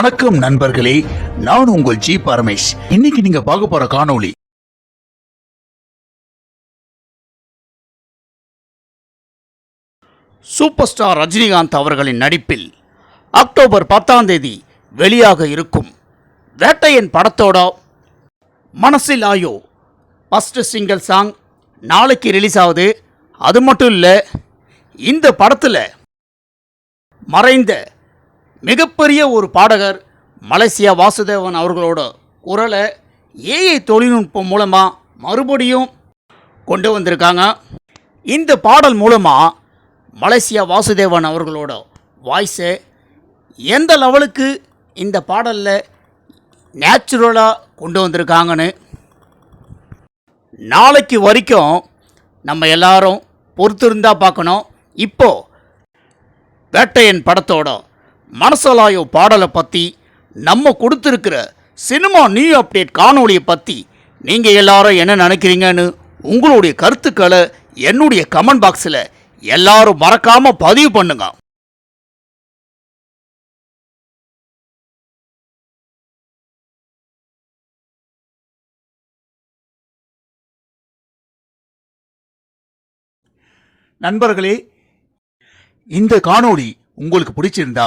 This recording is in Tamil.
வணக்கம் நண்பர்களே நான் உங்கள் ஜி பரமேஷ். இன்னைக்கு நீங்க பார்க்க போற காணொளி சூப்பர் ஸ்டார் ரஜினிகாந்த் அவர்களின் நடிப்பில் அக்டோபர் பத்தாம் தேதி வெளியாக இருக்கும் வேட்டையன் படத்தோட Manasilaayo. First single song நாளைக்கு ரிலீஸ் ஆகுது. அது மட்டும் இல்லை இந்த படத்தில் மறைந்த மிகப்பெரிய ஒரு பாடகர் மலேசியா வாசுதேவன் அவர்களோட குரலை ஏஐ தொழில்நுட்பம் மூலமாக மறுபடியும் கொண்டு வந்திருக்காங்க. இந்த பாடல் மூலமாக மலேசியா வாசுதேவன் அவர்களோட வாய்ஸை எந்த லெவலுக்கு இந்த பாடலில் நேச்சுரலாக கொண்டு வந்திருக்காங்கன்னு நாளைக்கு வரைக்கும் நம்ம எல்லாரும் பொறுத்திருந்தா பார்க்கணும். இப்போ வேட்டையன் படத்தோட மனசலாயோ பாடலை பற்றி நம்ம கொடுத்துருக்கிற சினிமா நியூ அப்டேட் காணொலியை பற்றி நீங்கள் எல்லாரும் என்ன நினைக்கிறீங்கன்னு உங்களுடைய கருத்துக்களை என்னுடைய கமெண்ட் பாக்ஸில் எல்லாரும் மறக்காமல் பதிவு பண்ணுங்க. நண்பர்களே இந்த காணொளி உங்களுக்கு பிடிச்சிருந்தா